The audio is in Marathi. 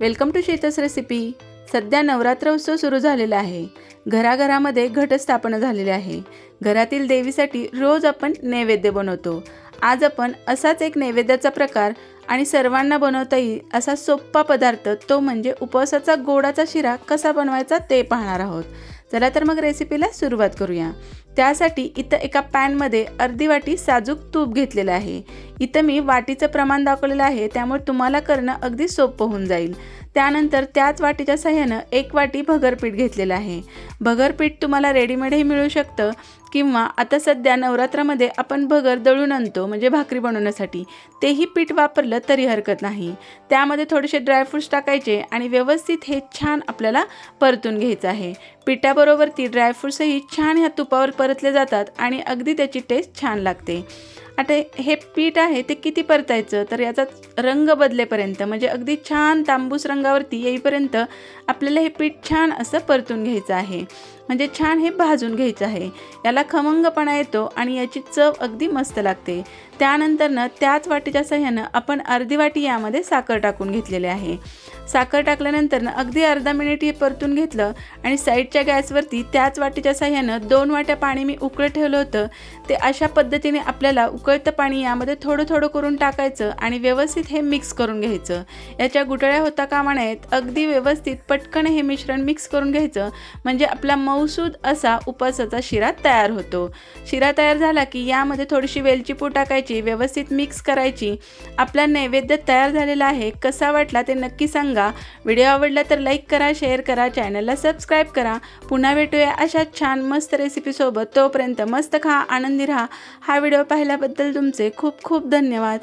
वेलकम टू शेतस रेसिपी. सध्या नवरात्र उत्सव सुरू झालेला आहे. घराघरामध्ये घटस्थापना झालेली आहे. घरातील देवीसाठी रोज आपण नैवेद्य बनवतो. आज आपण असाच एक नैवेद्याचा प्रकार आणि सर्वांना बनवता येईल असा सोप्पा पदार्थ तो म्हणजे उपवासाचा गोडाचा शिरा कसा बनवायचा ते पाहणार आहोत. चला तर मग रेसिपीला सुरुवात करूया. त्यासाठी इथं एका पॅनमध्ये अर्धी वाटी साजूक तूप घेतलेलं आहे. इथं मी वाटीचं प्रमाण दाखवलेलं आहे त्यामुळे तुम्हाला करणं अगदी सोपं होऊन जाईल. त्यानंतर त्याच वाटीच्या सहाय्यानं एक वाटी भगरपीठ घेतलेलं आहे. भगरपीठ तुम्हाला रेडीमेडही मिळू शकतं किंवा आता सध्या नवरात्रामध्ये आपण भगर दळून आणतो म्हणजे भाकरी बनवण्यासाठी. तेही पीठ वापरलं तरी हरकत नाही. त्यामध्ये थोडेसे ड्रायफ्रूट्स टाकायचे आणि व्यवस्थित हे छान आपल्याला परतून घ्यायचं आहे. पिठाबरोबर ती ड्रायफ्रूट्सही छान ह्या तुपावर परतले जातात आणि अगदी त्याची टेस्ट छान लागते. आता हे पीठ आहे ते किती परतायचं? तर याचा रंग बदलेपर्यंत म्हणजे अगदी छान तांबूस रंगावरती येईपर्यंत आपल्याला हे पीठ छान असं परतून घ्यायचं आहे. म्हणजे छान हे भाजून घ्यायचं आहे. याला खमंगपणा येतो आणि याची चव अगदी मस्त लागते. त्यानंतरनं त्याच वाटीच्या सह्यानं आपण अर्धी वाटी यामध्ये साखर टाकून घेतलेले आहे. साखर टाकल्यानंतरनं अगदी अर्धा मिनिट हे परतून घेतलं आणि साईडच्या गॅसवरती त्याच वाटीच्या सहाय्यानं दोन वाट्या पाणी मी उकळत ठेवलं होतं. ते अशा पद्धतीने आपल्याला उकळतं पाणी यामध्ये थोडं थोडं करून टाकायचं आणि व्यवस्थित हे मिक्स करून घ्यायचं. याच्या गुटळ्या होता कामा नयेत अगदी व्यवस्थित पटकन हे मिश्रण मिक्स करून घ्यायचं. म्हणजे आपला मऊसूद असा उपासाचा शिरा तयार होतो. शिरा तयार झाला की यामध्ये थोडीशी वेलची पूड टाकायची व्यवस्थित मिक्स करायची. आपला नैवेद्य तयार झालेला आहे. कसा वाटला ते नक्की सांगा. व्हिडिओ आवडला तर लाईक करा शेअर करा चॅनलला सबस्क्राईब करा. पुन्हा भेटूया अशा छान मस्त रेसिपीसोबत तोपर्यंत मस्त खा आनंदी राहा. हा व्हिडिओ पाहिल्याबद्दल तुमचे खूप खूप धन्यवाद.